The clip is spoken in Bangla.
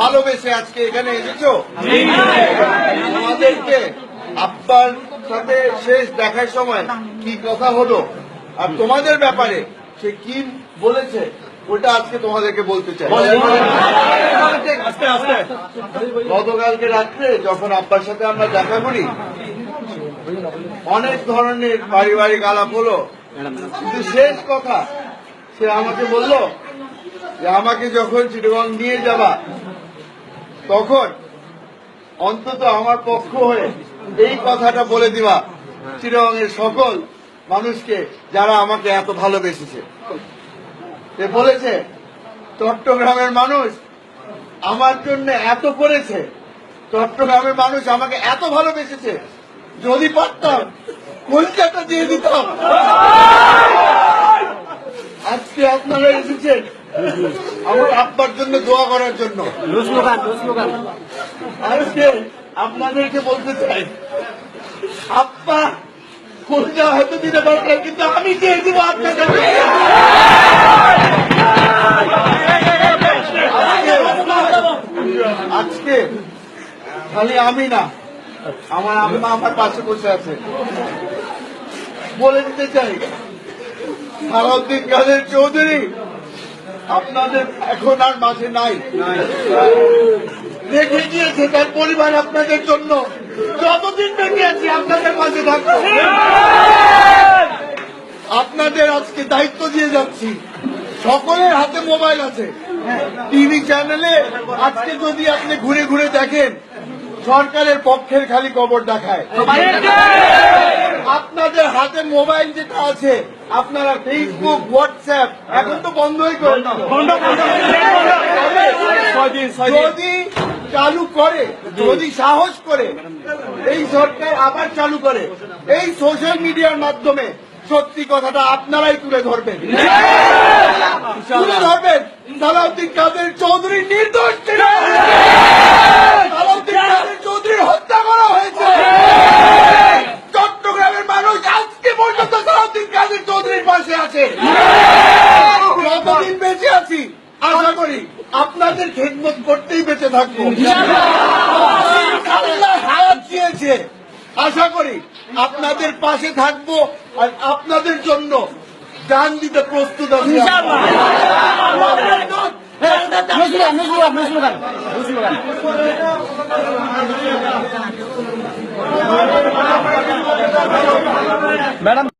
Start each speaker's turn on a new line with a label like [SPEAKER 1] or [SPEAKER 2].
[SPEAKER 1] ভালোবেসে আজকে এখানে এসেছ? আমাদেরকে আব্বার সাথে শেষ দেখার সময় কি কথা হলো আর তোমাদের ব্যাপারে সে কি বলেছে ওটা আজকে তোমাদেরকে বলতে চাই। গতকালকে রাত্রে যখন আব্বার সাথে আমরা দেখা করি অনেক ধরনের পারিবারিক আলাপ হলো। কিন্তু শেষ কথা সে আমাকে বলল যে আমাকে যখন চিটগং নিয়ে যাবা তখন অন্তত আমার পক্ষ হয়ে এই কথাটা বলে দিবা। এর সকল মানুষকে যারা আমাকে এত ভালোবেসেছে। বলেছে, চট্টগ্রামের মানুষ আমার জন্য এত করেছে। চট্টগ্রামের মানুষ আমাকে এত ভালোবেসেছে। যদি পারতাম, কলকাতা দিয়ে দিতাম। আজকে আপনারা এসেছেন। আমার আব্বার জন্য দোয়া করার জন্য। আজকে আপনাদেরকে বলতে চাই আব্বা কলকা হয়তো দিতে পারবেন কিন্তু আমি দিয়ে দিব আপনাদের আজকে খালি আমি না আমার আম্মা আমার পাশে বসে আছে। বলে দিতে চাই সালাউদ্দিন কাদের চৌধুরী আপনাদের এখন আর মাঝে নাই। রেখে গিয়েছে তার পরিবার আপনাদের জন্য। যতদিন বেঁচে আছি, আপনাদের মাঝে থাকব। আপনাদের আজকে দায়িত্ব দিয়ে যাচ্ছি। সকলের হাতে মোবাইল আছে। টিভি চ্যানেলে আজকে যদি আপনি ঘুরে ঘুরে দেখেন, সরকারের পক্ষের খালি খবর দেখায়। আপনাদের হাতে মোবাইল যেটা আছে আপনারা ফেসবুক হোয়াটসঅ্যাপ এখন তো বন্ধই করেন যদি চালু করে যদি সাহস করে এই সরকার আবার চালু করে। এই সোশ্যাল মিডিয়ার মাধ্যমে সত্যি কথাটা আপনারাই তুলে ধরবেন। তুলে ধরবেন। সালাউদ্দিন কাদের চৌধুরী নির্দোষ ছিল সালাউদ্দিন কাদের চৌধুরীর হত্যা করা হয়েছে চট্টগ্রামের মানুষ আজকে পর্যন্ত সালাউদ্দিন কাদের চৌধুরীর পাশে আছে। যতদিন বেঁচে আছি আশা করি আপনাদের খেদমত করতেই বেঁচে থাকব। হায়াত দিয়েছে। আশা করি আপনাদের পাশে থাকব আর আপনাদের জন্য জান দিতে প্রস্তুত আছি।
[SPEAKER 2] ম্যাডাম